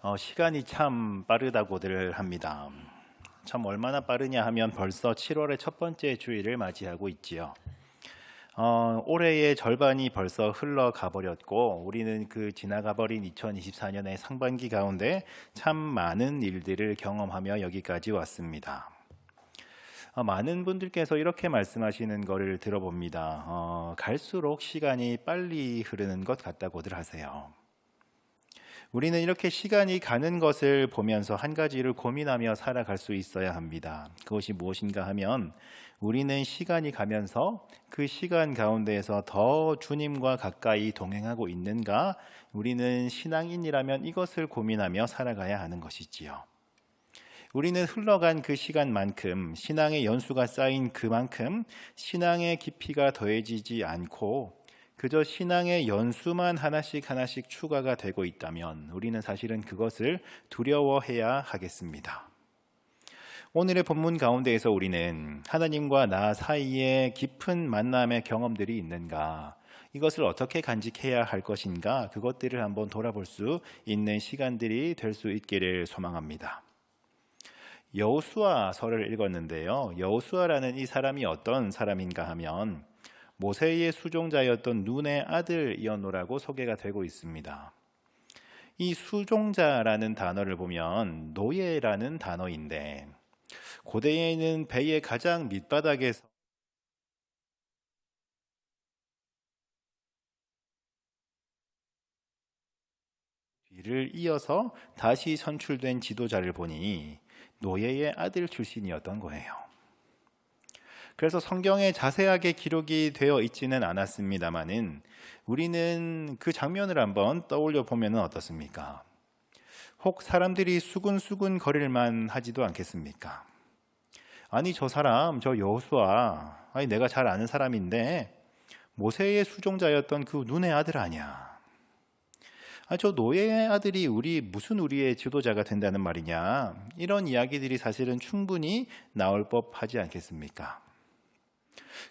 어, 시간이 참 빠르다고들 합니다. 참 얼마나 빠르냐 하면 벌써 7월의 첫 번째 주일을 맞이하고 있지요. 어, 올해의 절반이 벌써 흘러가 버렸고 우리는 그 지나가 버린 2024년의 상반기 가운데 참 많은 일들을 경험하며 여기까지 왔습니다. 어, 많은 분들께서 이렇게 말씀하시는 것을 들어봅니다. 어, 갈수록 시간이 빨리 흐르는 것 같다고들 하세요. 우리는 이렇게 시간이 가는 것을 보면서 한 가지를 고민하며 살아갈 수 있어야 합니다. 그것이 무엇인가 하면 우리는 시간이 가면서 그 시간 가운데에서 더 주님과 가까이 동행하고 있는가? 우리는 신앙인이라면 이것을 고민하며 살아가야 하는 것이지요. 우리는 흘러간 그 시간만큼 신앙의 연수가 쌓인 그만큼 신앙의 깊이가 더해지지 않고 그저 신앙의 연수만 하나씩 하나씩 추가가 되고 있다면 우리는 사실은 그것을 두려워해야 하겠습니다. 오늘의 본문 가운데에서 우리는 하나님과 나 사이에 깊은 만남의 경험들이 있는가, 이것을 어떻게 간직해야 할 것인가, 그것들을 한번 돌아볼 수 있는 시간들이 될 수 있기를 소망합니다. 여호수아서를 읽었는데요. 여호수아라는 이 사람이 어떤 사람인가 하면 모세의 수종자였던 눈의 아들이었노라고 소개가 되고 있습니다. 이 수종자라는 단어를 보면 노예라는 단어인데 고대에는 배의 가장 밑바닥에서 뒤를 이어서 다시 선출된 지도자를 보니 노예의 아들 출신이었던 거예요. 그래서 성경에 자세하게 기록이 되어 있지는 않았습니다만은 우리는 그 장면을 한번 떠올려 보면 어떻습니까? 혹 사람들이 수근수근 거릴만 하지도 않겠습니까? 아니 저 사람 저 여호수아 아니 내가 잘 아는 사람인데 모세의 수종자였던 그 눈의 아들 아니야. 아, 저 노예의 아들이 우리 무슨 우리의 지도자가 된다는 말이냐? 이런 이야기들이 사실은 충분히 나올 법하지 않겠습니까?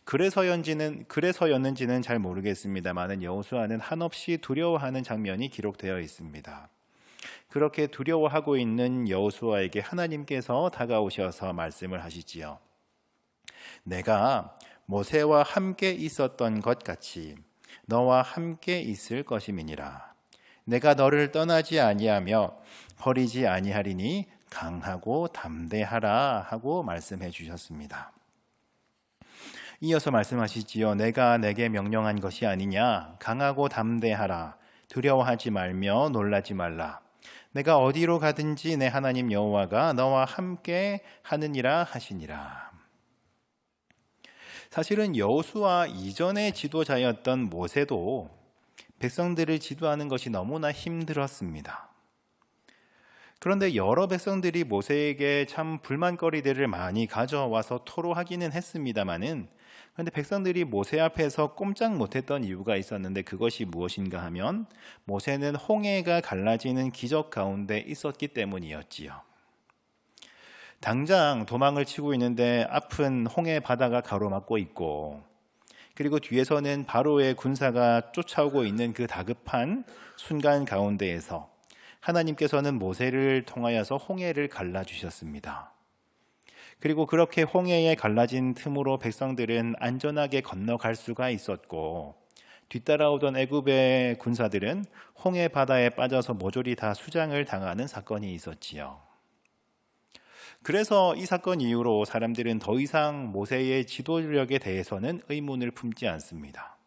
그래서였는지는 그래서였는지는 잘 모르겠습니다만은 여호수아는 한없이 두려워하는 장면이 기록되어 있습니다. 그렇게 두려워하고 있는 여호수아에게 하나님께서 다가오셔서 말씀을 하시지요. 내가 모세와 함께 있었던 것 같이 너와 함께 있을 것임이니라. 내가 너를 떠나지 아니하며 버리지 아니하리니 강하고 담대하라 하고 말씀해 주셨습니다. 이어서 말씀하시지요. 내가 내게 명령한 것이 아니냐. 강하고 담대하라. 두려워하지 말며 놀라지 말라. 내가 어디로 가든지 내 하나님 여호와가 너와 함께 하느니라 하시니라. 사실은 여호수아 이전의 지도자였던 모세도 백성들을 지도하는 것이 너무나 힘들었습니다. 그런데 여러 백성들이 모세에게 참 불만거리들을 많이 가져와서 토로하기는 했습니다마는 그런데 백성들이 모세 앞에서 꼼짝 못했던 이유가 있었는데 그것이 무엇인가 하면 모세는 홍해가 갈라지는 기적 가운데 있었기 때문이었지요. 당장 도망을 치고 있는데 앞은 홍해 바다가 가로막고 있고 그리고 뒤에서는 바로의 군사가 쫓아오고 있는 그 다급한 순간 가운데에서 하나님께서는 모세를 통하여서 홍해를 갈라 주셨습니다. 그리고 그렇게 홍해에 갈라진 틈으로 백성들은 안전하게 건너갈 수가 있었고 뒤따라오던 애굽의 군사들은 홍해 바다에 빠져서 모조리 다 수장을 당하는 사건이 있었지요. 그래서 이 사건 이후로 사람들은 더 이상 모세의 지도력에 대해서는 의문을 품지 않습니다.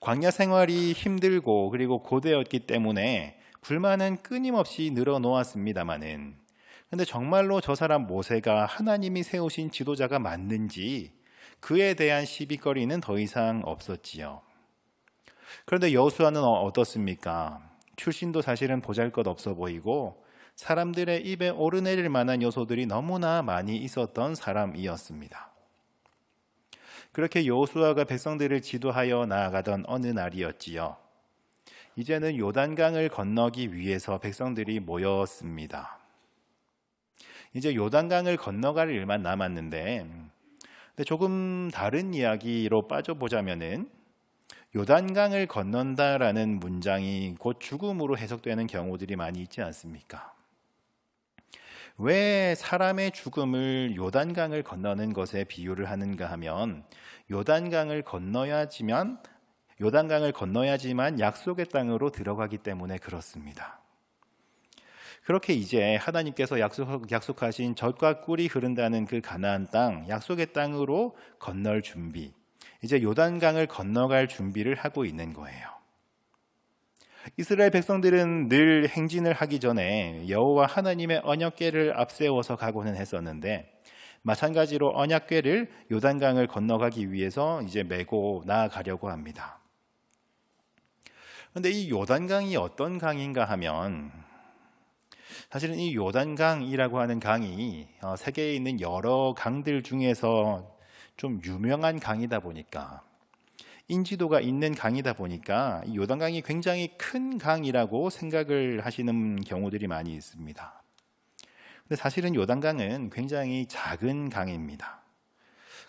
광야 생활이 힘들고 그리고 고되었기 때문에 불만은 끊임없이 늘어놓았습니다마는 근데 정말로 저 사람 모세가 하나님이 세우신 지도자가 맞는지 그에 대한 시비거리는 더 이상 없었지요. 그런데 여수아는 어, 어떻습니까? 출신도 사실은 보잘것 없어 보이고 사람들의 입에 오르내릴 만한 요소들이 너무나 많이 있었던 사람이었습니다. 그렇게 여호수아가 백성들을 지도하여 나아가던 어느 날이었지요. 이제는 요단강을 건너기 위해서 백성들이 모였습니다. 이제 요단강을 건너갈 일만 남았는데 조금 다른 이야기로 빠져보자면은 요단강을 건넌다라는 문장이 곧 죽음으로 해석되는 경우들이 많이 있지 않습니까? 왜 사람의 죽음을 요단강을 건너는 것에 비유를 하는가 하면 요단강을 건너야지만 요단강을 건너야지만 약속의 땅으로 들어가기 때문에 그렇습니다. 그렇게 이제 하나님께서 약속, 약속 하신 젖과 꿀이 흐른다는 그 가나안 땅, 약속의 땅으로 건널 준비, 이제 요단강을 건너갈 준비를 하고 있는 거예요. 이스라엘 백성들은 늘 행진을 하기 전에 여호와 하나님의 언약궤를 앞세워서 가고는 했었는데 마찬가지로 언약궤를 요단강을 건너가기 위해서 이제 메고 나아가려고 합니다. 그런데 이 요단강이 어떤 강인가 하면 사실은 이 요단강이라고 하는 강이 어, 세계에 있는 여러 강들 중에서 좀 유명한 강이다 보니까 인지도가 있는 강이다 보니까 이 요단강이 굉장히 큰 강이라고 생각을 하시는 경우들이 많이 있습니다. 근데 사실은 요단강은 굉장히 작은 강입니다.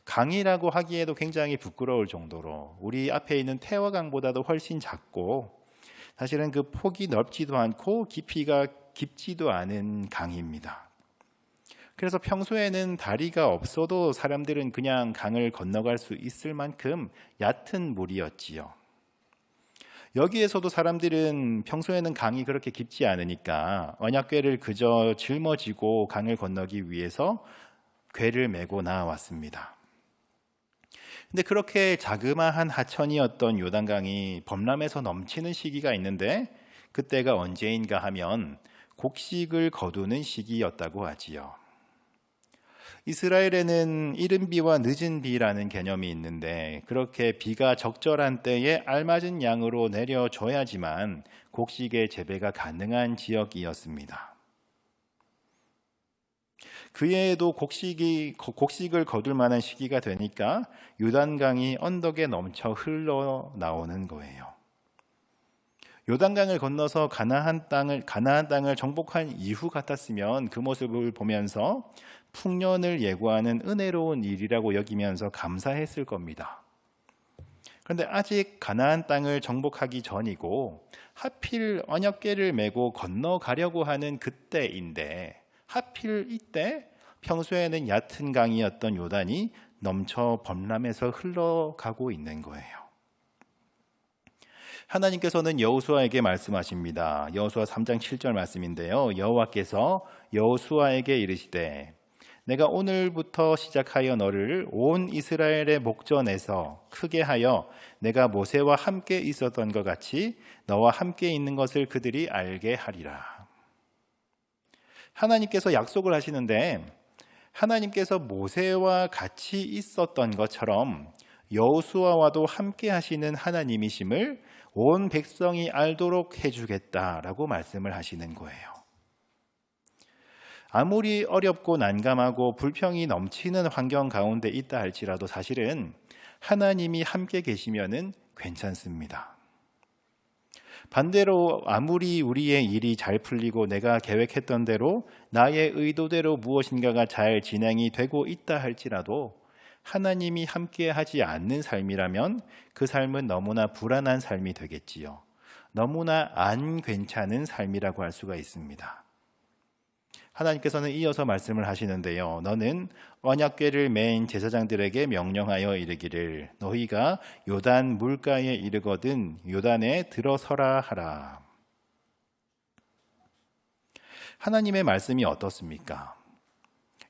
강이라고 하기에도 굉장히 부끄러울 정도로 우리 앞에 있는 태화강보다도 훨씬 작고 사실은 그 폭이 넓지도 않고 깊이가 깊지도 않은 강입니다. 그래서 평소에는 다리가 없어도 사람들은 그냥 강을 건너갈 수 있을 만큼 얕은 물이었지요. 여기에서도 사람들은 평소에는 강이 그렇게 깊지 않으니까 언약궤를 그저 짊어지고 강을 건너기 위해서 궤를 메고 나왔습니다. 근데 그렇게 자그마한 하천이었던 요단강이 범람해서 넘치는 시기가 있는데 그때가 언제인가 하면 곡식을 거두는 시기였다고 하지요. 이스라엘에는 이른 비와 늦은 비라는 개념이 있는데 그렇게 비가 적절한 때에 알맞은 양으로 내려줘야지만 곡식의 재배가 가능한 지역이었습니다. 그해에도 곡식이 곡식을 거둘 만한 시기가 되니까 유단강이 언덕에 넘쳐 흘러 나오는 거예요. 요단강을 건너서 가나안 땅을 가나안 땅을 정복한 이후 같았으면 그 모습을 보면서 풍년을 예고하는 은혜로운 일이라고 여기면서 감사했을 겁니다. 그런데 아직 가나안 땅을 정복하기 전이고 하필 언약궤를 메고 건너가려고 하는 그때인데 하필 이때 평소에는 얕은 강이었던 요단이 넘쳐 범람해서 흘러가고 있는 거예요. 하나님께서는 여호수아에게 말씀하십니다. 여호수아 3장 7절 말씀인데요. 여호와께서 여호수아에게 이르시되 내가 오늘부터 시작하여 너를 온 이스라엘의 목전에서 크게 하여 내가 모세와 함께 있었던 것 같이 너와 함께 있는 것을 그들이 알게 하리라. 하나님께서 약속을 하시는데 하나님께서 모세와 같이 있었던 것처럼 여호수아와도 함께 하시는 하나님이심을 온 백성이 알도록 해주겠다라고 말씀을 하시는 거예요. 아무리 어렵고 난감하고 불평이 넘치는 환경 가운데 있다 할지라도 사실은 하나님이 함께 계시면은 괜찮습니다. 반대로 아무리 우리의 일이 잘 풀리고 내가 계획했던 대로 나의 의도대로 무엇인가가 잘 진행이 되고 있다 할지라도 하나님이 함께 하지 않는 삶이라면 그 삶은 너무나 불안한 삶이 되겠지요. 너무나 안 괜찮은 삶이라고 할 수가 있습니다. 하나님께서는 이어서 말씀을 하시는데요. 너는 언약궤를 맨 제사장들에게 명령하여 이르기를 너희가 요단 물가에 이르거든 요단에 들어서라 하라. 하나님의 말씀이 어떻습니까?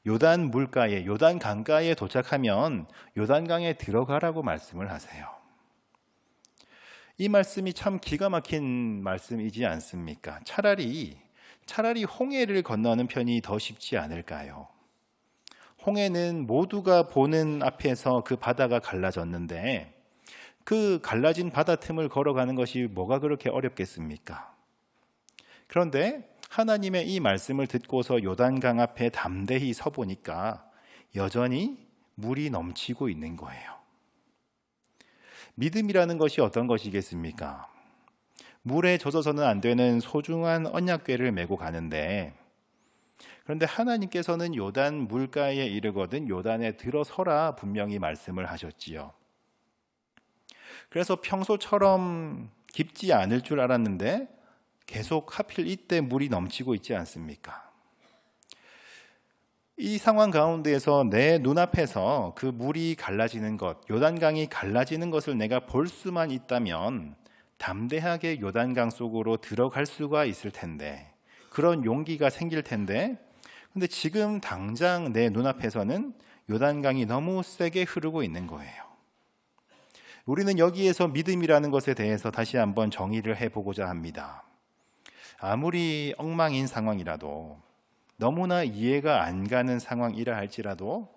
요단 물가에 요단 강가에 도착하면 요단강에 들어가라고 말씀을 하세요. 이 말씀이 참 기가 막힌 말씀이지 않습니까? 차라리 차라리 홍해를 건너는 편이 더 쉽지 않을까요? 홍해는 모두가 보는 앞에서 그 바다가 갈라졌는데 그 갈라진 바다 틈을 걸어가는 것이 뭐가 그렇게 어렵겠습니까? 그런데 하나님의 이 말씀을 듣고서 요단강 앞에 담대히 서 보니까 여전히 물이 넘치고 있는 거예요. 믿음이라는 것이 어떤 것이겠습니까? 물에 젖어서는 안 되는 소중한 언약궤를 메고 가는데 그런데 하나님께서는 요단 물가에 이르거든 요단에 들어서라 분명히 말씀을 하셨지요. 그래서 평소처럼 깊지 않을 줄 알았는데 계속 하필 이때 물이 넘치고 있지 않습니까? 이 상황 가운데에서 내 눈앞에서 그 물이 갈라지는 것, 요단강이 갈라지는 것을 내가 볼 수만 있다면 담대하게 요단강 속으로 들어갈 수가 있을 텐데 그런 용기가 생길 텐데 근데 지금 당장 내 눈앞에서는 요단강이 너무 세게 흐르고 있는 거예요. 우리는 여기에서 믿음이라는 것에 대해서 다시 한번 정의를 해보고자 합니다. 아무리 엉망인 상황이라도 너무나 이해가 안 가는 상황이라 할지라도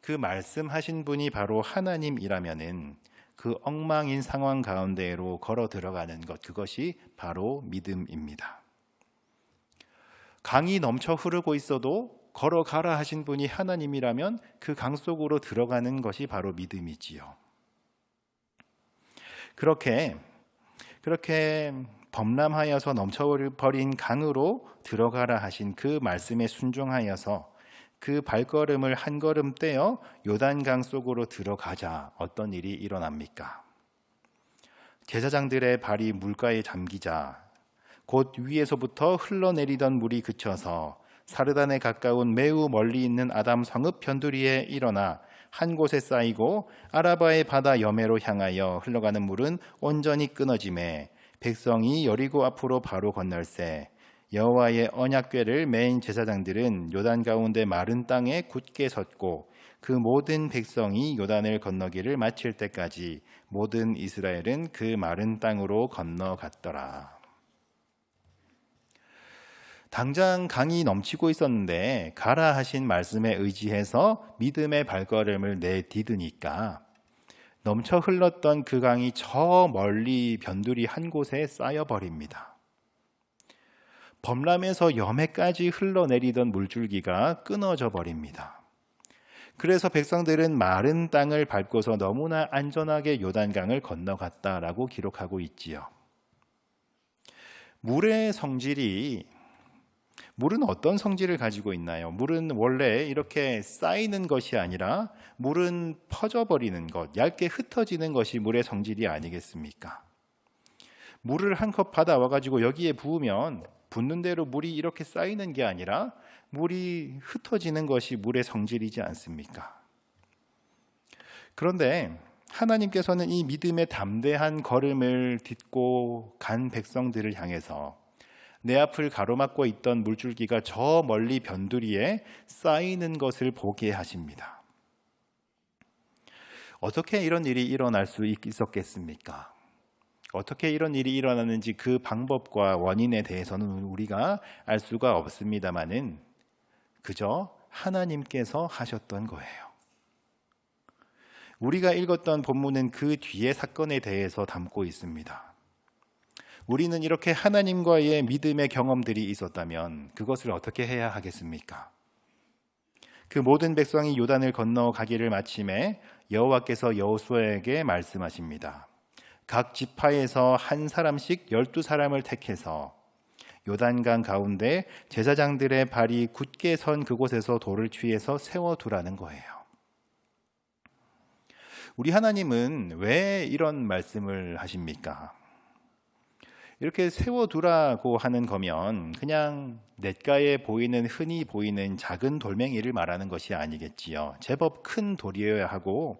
그 말씀하신 분이 바로 하나님이라면은 그 엉망인 상황 가운데로 걸어 들어가는 것 그것이 바로 믿음입니다. 강이 넘쳐 흐르고 있어도 걸어가라 하신 분이 하나님이라면 그 강 속으로 들어가는 것이 바로 믿음이지요. 그렇게 그렇게 범람하여서 넘쳐버린 강으로 들어가라 하신 그 말씀에 순종하여서 그 발걸음을 한 걸음 떼어 요단강 속으로 들어가자 어떤 일이 일어납니까? 제사장들의 발이 물가에 잠기자 곧 위에서부터 흘러내리던 물이 그쳐서 사르단에 가까운 매우 멀리 있는 아담 성읍 변두리에 일어나 한 곳에 쌓이고 아라바의 바다 여매로 향하여 흘러가는 물은 온전히 끊어짐에 백성이 여리고 앞으로 바로 건널세 여호와의 언약궤를 맨 제사장들은 요단 가운데 마른 땅에 굳게 섰고 그 모든 백성이 요단을 건너기를 마칠 때까지 모든 이스라엘은 그 마른 땅으로 건너갔더라. 당장 강이 넘치고 있었는데 가라 하신 말씀에 의지해서 믿음의 발걸음을 내디드니까 넘쳐 흘렀던 그 강이 저 멀리 변두리 한 곳에 쌓여 버립니다. 범람에서 염해까지 흘러내리던 물줄기가 끊어져 버립니다. 그래서 백성들은 마른 땅을 밟고서 너무나 안전하게 요단강을 건너갔다라고 기록하고 있지요. 물의 성질이 물은 어떤 성질을 가지고 있나요? 물은 원래 이렇게 쌓이는 것이 아니라 물은 퍼져버리는 것, 얇게 흩어지는 것이 물의 성질이 아니겠습니까? 물을 한 컵 받아와 가지고 여기에 부으면 붓는 대로 물이 이렇게 쌓이는 게 아니라 물이 흩어지는 것이 물의 성질이지 않습니까? 그런데 하나님께서는 이 믿음의 담대한 걸음을 딛고 간 백성들을 향해서 내 앞을 가로막고 있던 물줄기가 저 멀리 변두리에 쌓이는 것을 보게 하십니다. 어떻게 이런 일이 일어날 수 있었겠습니까? 어떻게 이런 일이 일어나는지 그 방법과 원인에 대해서는 우리가 알 수가 없습니다만은 그저 하나님께서 하셨던 거예요. 우리가 읽었던 본문은 그 뒤의 사건에 대해서 담고 있습니다. 우리는 이렇게 하나님과의 믿음의 경험들이 있었다면 그것을 어떻게 해야 하겠습니까? 그 모든 백성이 요단을 건너가기를 마침에 여호와께서 여호수아에게 말씀하십니다. 각 지파에서 한 사람씩 열두 사람을 택해서 요단강 가운데 제사장들의 발이 굳게 선 그곳에서 돌을 취해서 세워두라는 거예요. 우리 하나님은 왜 이런 말씀을 하십니까? 이렇게 세워두라고 하는 거면 그냥 냇가에 보이는 흔히 보이는 작은 돌멩이를 말하는 것이 아니겠지요. 제법 큰 돌이어야 하고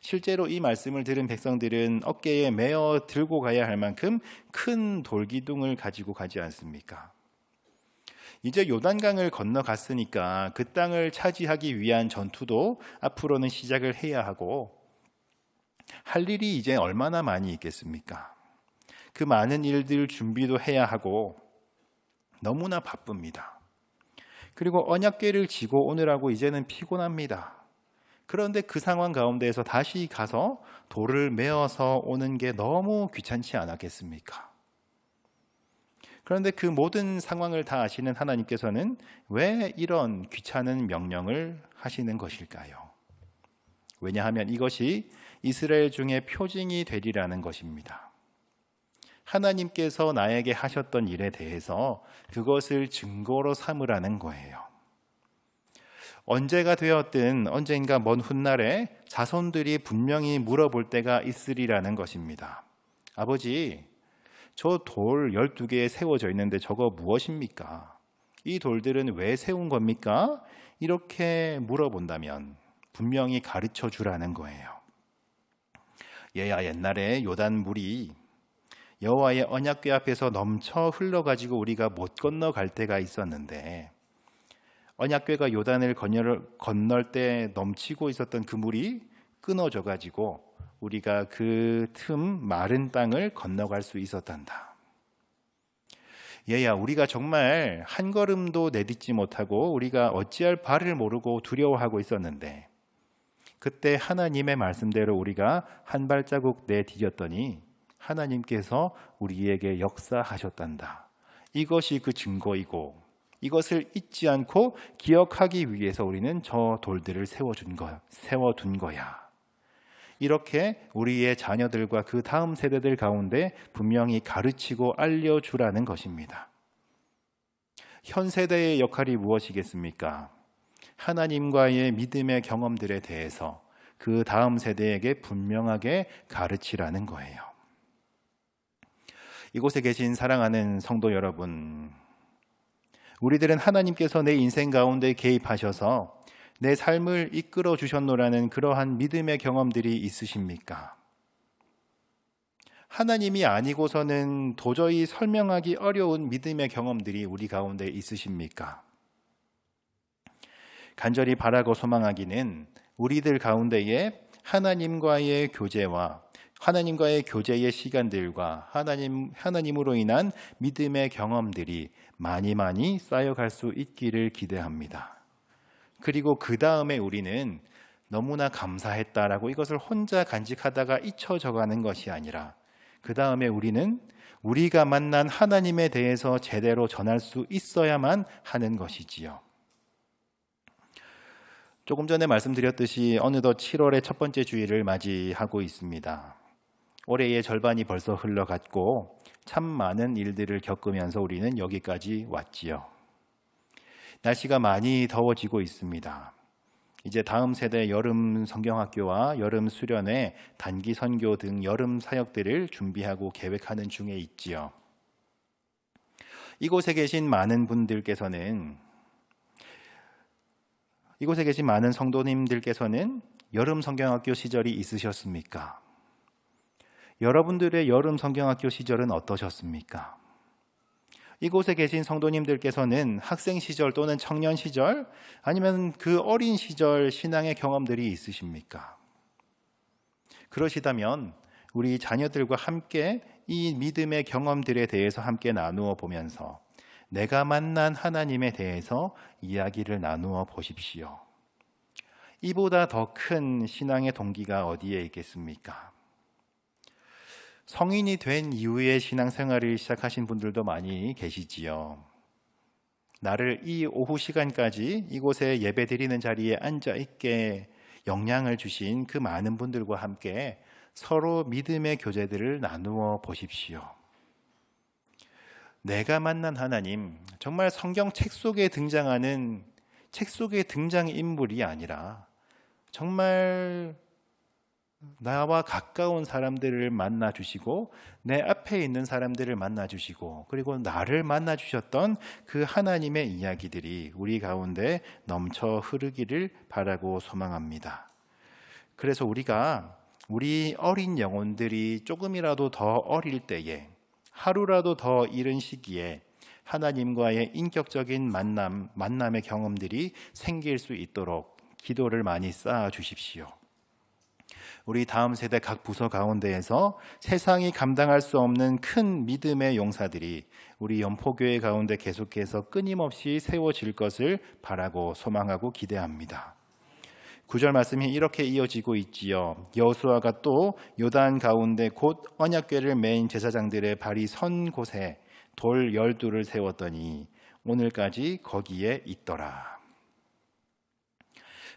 실제로 이 말씀을 들은 백성들은 어깨에 메어 들고 가야 할 만큼 큰 돌기둥을 가지고 가지 않습니까? 이제 요단강을 건너갔으니까 그 땅을 차지하기 위한 전투도 앞으로는 시작을 해야 하고 할 일이 이제 얼마나 많이 있겠습니까? 그 많은 일들 준비도 해야 하고 너무나 바쁩니다. 그리고 언약궤를 지고 오느라고 이제는 피곤합니다. 그런데 그 상황 가운데에서 다시 가서 돌을 메어서 오는 게 너무 귀찮지 않았겠습니까? 그런데 그 모든 상황을 다 아시는 하나님께서는 왜 이런 귀찮은 명령을 하시는 것일까요? 왜냐하면 이것이 이스라엘 중에 표징이 되리라는 것입니다. 하나님께서 나에게 하셨던 일에 대해서 그것을 증거로 삼으라는 거예요. 언제가 되었든 언젠가 먼 훗날에 자손들이 분명히 물어볼 때가 있으리라는 것입니다. 아버지, 저 돌 12개 세워져 있는데 저거 무엇입니까? 이 돌들은 왜 세운 겁니까? 이렇게 물어본다면 분명히 가르쳐 주라는 거예요. 얘야 옛날에 요단 물이 여호와의 언약궤 앞에서 넘쳐 흘러가지고 우리가 못 건너갈 때가 있었는데 언약궤가 요단을 건널, 때 넘치고 있었던 그 물이 끊어져 가지고 우리가 그 틈 마른 땅을 건너갈 수 있었단다. 얘야 우리가 정말 한 걸음도 내딛지 못하고 우리가 어찌할 바를 모르고 두려워하고 있었는데 그때 하나님의 말씀대로 우리가 한 발자국 내디뎠더니 하나님께서 우리에게 역사하셨단다. 이것이 그 증거이고 이것을 잊지 않고 기억하기 위해서 우리는 저 돌들을 세워준 거, 세워둔 거야. 이렇게 우리의 자녀들과 그 다음 세대들 가운데 분명히 가르치고 알려주라는 것입니다. 현 세대의 역할이 무엇이겠습니까? 하나님과의 믿음의 경험들에 대해서 그 다음 세대에게 분명하게 가르치라는 거예요. 이곳에 계신 사랑하는 성도 여러분, 우리들은 하나님께서 내 인생 가운데 개입하셔서 내 삶을 이끌어 주셨노라는 그러한 믿음의 경험들이 있으십니까? 하나님이 아니고서는 도저히 설명하기 어려운 믿음의 경험들이 우리 가운데 있으십니까? 간절히 바라고 소망하기는 우리들 가운데에 하나님과의 교제와 하나님과의 교제의 시간들과 하나님 하나님으로 인한 믿음의 경험들이 많이 많이 쌓여갈 수 있기를 기대합니다. 그리고 그 다음에 우리는 너무나 감사했다라고 이것을 혼자 간직하다가 잊혀져 가는 것이 아니라 그 다음에 우리는 우리가 만난 하나님에 대해서 제대로 전할 수 있어야만 하는 것이지요. 조금 전에 말씀드렸듯이 어느덧 7월의 첫 번째 주일을 맞이하고 있습니다. 올해의 절반이 벌써 흘러갔고 참 많은 일들을 겪으면서 우리는 여기까지 왔지요. 날씨가 많이 더워지고 있습니다. 이제 다음 세대 여름 성경학교와 여름 수련회, 단기 선교 등 여름 사역들을 준비하고 계획하는 중에 있지요. 이곳에 계신 많은 분들께서는 이곳에 계신 많은 성도님들께서는 여름 성경학교 시절이 있으셨습니까? 여러분들의 여름 성경학교 시절은 어떠셨습니까? 이곳에 계신 성도님들께서는 학생 시절 또는 청년 시절 아니면 그 어린 시절 신앙의 경험들이 있으십니까? 그러시다면 우리 자녀들과 함께 이 믿음의 경험들에 대해서 함께 나누어 보면서 내가 만난 하나님에 대해서 이야기를 나누어 보십시오. 이보다 더 큰 신앙의 동기가 어디에 있겠습니까? 성인이 된 이후에 신앙생활을 시작하신 분들도 많이 계시지요. 나를 이 오후 시간까지 이곳에 예배 드리는 자리에 앉아 있게 영향을 주신 그 많은 분들과 함께 서로 믿음의 교제들을 나누어 보십시오. 내가 만난 하나님, 정말 성경 책 속에 등장하는 책 속의 등장 인물이 아니라 정말 나와 가까운 사람들을 만나 주시고 내 앞에 있는 사람들을 만나 주시고 그리고 나를 만나 주셨던 그 하나님의 이야기들이 우리 가운데 넘쳐 흐르기를 바라고 소망합니다. 그래서 우리가 우리 어린 영혼들이 조금이라도 더 어릴 때에 하루라도 더 이른 시기에 하나님과의 인격적인 만남, 만남의 경험들이 생길 수 있도록 기도를 많이 쌓아 주십시오. 우리 다음 세대 각 부서 가운데에서 세상이 감당할 수 없는 큰 믿음의 용사들이 우리 연포교회 가운데 계속해서 끊임없이 세워질 것을 바라고 소망하고 기대합니다. 구절 말씀이 이렇게 이어지고 있지요. 여호수아가 또 요단 가운데 곧 언약궤를 메인 제사장들의 발이 선 곳에 돌 열두를 세웠더니 오늘까지 거기에 있더라.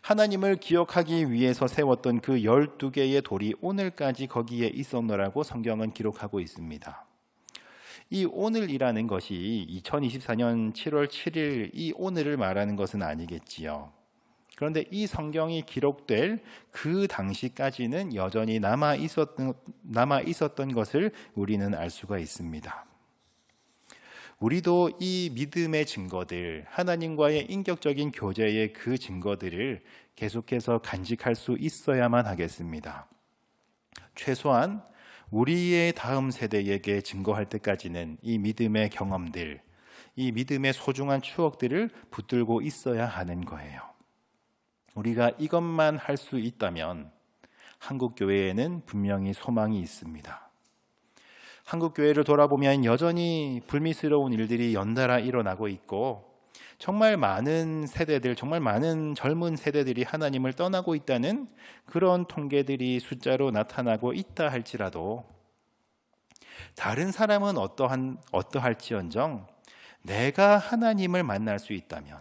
하나님을 기억하기 위해서 세웠던 그 열두 개의 돌이 오늘까지 거기에 있었노라고 성경은 기록하고 있습니다. 이 오늘이라는 것이 2024년 7월 7일 이 오늘을 말하는 것은 아니겠지요. 그런데 이 성경이 기록될 그 당시까지는 여전히 남아 있었던 남아 있었던 것을 우리는 알 수가 있습니다. 우리도 이 믿음의 증거들, 하나님과의 인격적인 교제의 그 증거들을 계속해서 간직할 수 있어야만 하겠습니다. 최소한 우리의 다음 세대에게 증거할 때까지는 이 믿음의 경험들, 이 믿음의 소중한 추억들을 붙들고 있어야 하는 거예요. 우리가 이것만 할 수 있다면 한국 교회에는 분명히 소망이 있습니다. 한국 교회를 돌아보면 여전히 불미스러운 일들이 연달아 일어나고 있고 정말 많은 세대들, 정말 많은 젊은 세대들이 하나님을 떠나고 있다는 그런 통계들이 숫자로 나타나고 있다 할지라도 다른 사람은 어떠한 어떠할지언정 내가 하나님을 만날 수 있다면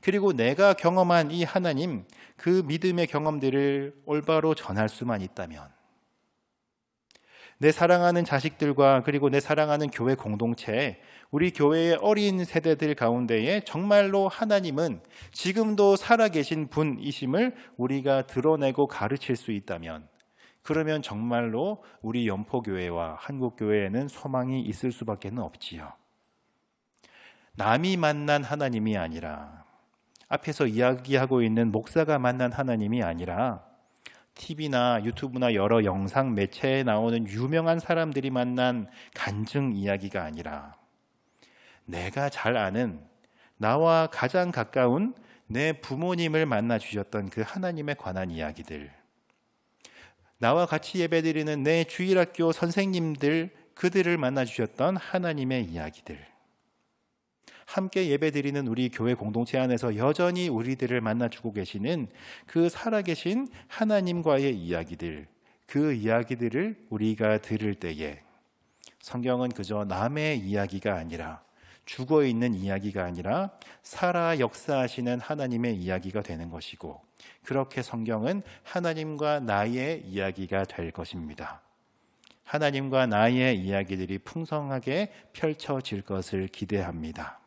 그리고 내가 경험한 이 하나님 그 믿음의 경험들을 올바로 전할 수만 있다면 내 사랑하는 자식들과 그리고 내 사랑하는 교회 공동체, 우리 교회의 어린 세대들 가운데에 정말로 하나님은 지금도 살아계신 분이심을 우리가 드러내고 가르칠 수 있다면 그러면 정말로 우리 연포교회와 한국교회에는 소망이 있을 수밖에 없지요. 남이 만난 하나님이 아니라 앞에서 이야기하고 있는 목사가 만난 하나님이 아니라 TV나 유튜브나 여러 영상 매체에 나오는 유명한 사람들이 만난 간증 이야기가 아니라 내가 잘 아는 나와 가장 가까운 내 부모님을 만나 주셨던 그 하나님에 관한 이야기들. 나와 같이 예배드리는 내 주일학교 선생님들 그들을 만나 주셨던 하나님의 이야기들. 함께 예배드리는 우리 교회 공동체 안에서 여전히 우리들을 만나주고 계시는 그 살아계신 하나님과의 이야기들, 그 이야기들을 우리가 들을 때에 성경은 그저 남의 이야기가 아니라 죽어 있는 이야기가 아니라 살아 역사하시는 하나님의 이야기가 되는 것이고 그렇게 성경은 하나님과 나의 이야기가 될 것입니다. 하나님과 나의 이야기들이 풍성하게 펼쳐질 것을 기대합니다.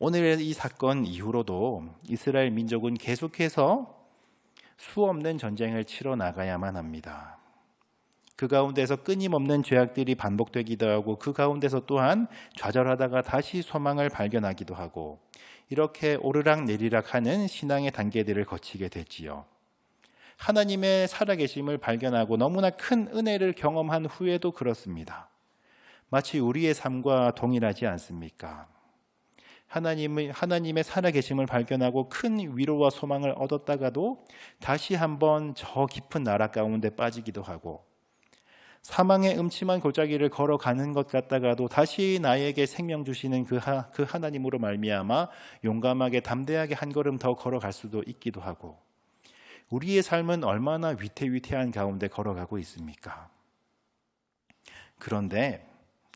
오늘의 이 사건 이후로도 이스라엘 민족은 계속해서 수 없는 전쟁을 치러 나가야만 합니다. 그 가운데서 끊임없는 죄악들이 반복되기도 하고 그 가운데서 또한 좌절하다가 다시 소망을 발견하기도 하고 이렇게 오르락 내리락 하는 신앙의 단계들을 거치게 됐지요. 하나님의 살아계심을 발견하고 너무나 큰 은혜를 경험한 후에도 그렇습니다. 마치 우리의 삶과 동일하지 않습니까? 하나님의 하나님의 살아계심을 발견하고 큰 위로와 소망을 얻었다가도 다시 한번 저 깊은 나라 가운데 빠지기도 하고 사망의 음침한 골짜기를 걸어가는 것 같다가도 다시 나에게 생명 주시는 그, 하, 그 하나님으로 말미암아 용감하게 담대하게 한 걸음 더 걸어갈 수도 있기도 하고 우리의 삶은 얼마나 위태위태한 가운데 걸어가고 있습니까? 그런데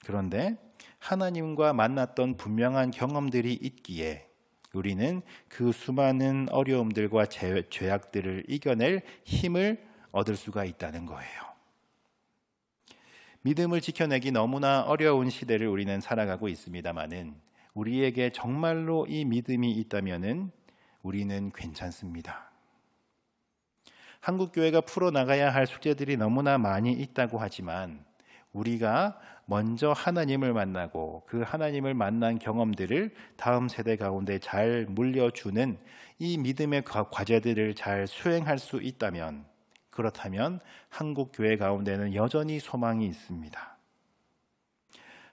그런데 하나님과 만났던 분명한 경험들이 있기에 우리는 그 수많은 어려움들과 죄악들을 이겨낼 힘을 얻을 수가 있다는 거예요. 믿음을 지켜내기 너무나 어려운 시대를 우리는 살아가고 있습니다만은 우리에게 정말로 이 믿음이 있다면은 우리는 괜찮습니다. 한국 교회가 풀어 나가야 할 숙제들이 너무나 많이 있다고 하지만 우리가 먼저 하나님을 만나고 그 하나님을 만난 경험들을 다음 세대 가운데 잘 물려주는 이 믿음의 과제들을 잘 수행할 수 있다면 그렇다면 한국 교회 가운데는 여전히 소망이 있습니다.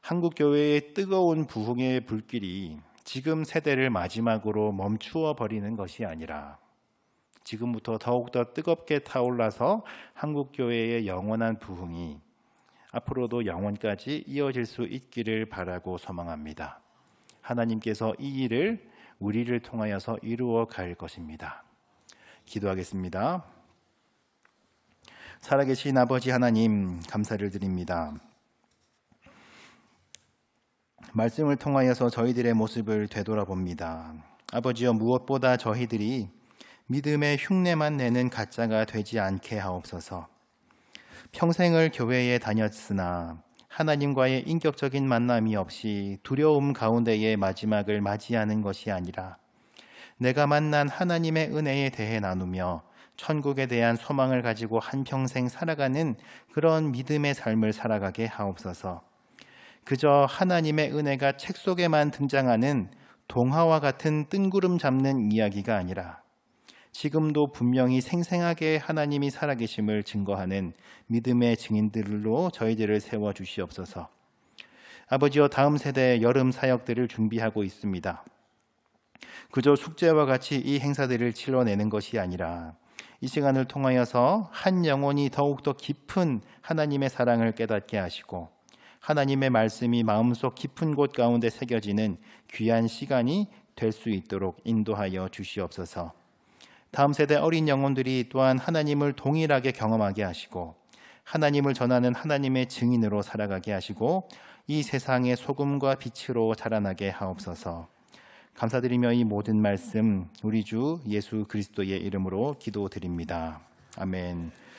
한국 교회의 뜨거운 부흥의 불길이 지금 세대를 마지막으로 멈추어 버리는 것이 아니라 지금부터 더욱더 뜨겁게 타올라서 한국 교회의 영원한 부흥이 앞으로도 영원까지 이어질 수 있기를 바라고 소망합니다. 하나님께서 이 일을 우리를 통하여서 이루어 갈 것입니다. 기도하겠습니다. 살아계신 아버지 하나님 감사를 드립니다. 말씀을 통하여서 저희들의 모습을 되돌아봅니다. 아버지여 무엇보다 저희들이 믿음의 흉내만 내는 가짜가 되지 않게 하옵소서. 평생을 교회에 다녔으나 하나님과의 인격적인 만남이 없이 두려움 가운데의 마지막을 맞이하는 것이 아니라 내가 만난 하나님의 은혜에 대해 나누며 천국에 대한 소망을 가지고 한평생 살아가는 그런 믿음의 삶을 살아가게 하옵소서. 그저 하나님의 은혜가 책 속에만 등장하는 동화와 같은 뜬구름 잡는 이야기가 아니라 지금도 분명히 생생하게 하나님이 살아계심을 증거하는 믿음의 증인들로 저희들을 세워 주시옵소서. 아버지여 다음 세대의 여름 사역들을 준비하고 있습니다. 그저 숙제와 같이 이 행사들을 치러내는 것이 아니라 이 시간을 통하여서 한 영혼이 더욱더 깊은 하나님의 사랑을 깨닫게 하시고 하나님의 말씀이 마음속 깊은 곳 가운데 새겨지는 귀한 시간이 될 수 있도록 인도하여 주시옵소서. 다음 세대 어린 영혼들이 또한 하나님을 동일하게 경험하게 하시고 하나님을 전하는 하나님의 증인으로 살아가게 하시고 이 세상의 소금과 빛으로 자라나게 하옵소서. 감사드리며 이 모든 말씀 우리 주 예수 그리스도의 이름으로 기도드립니다. 아멘.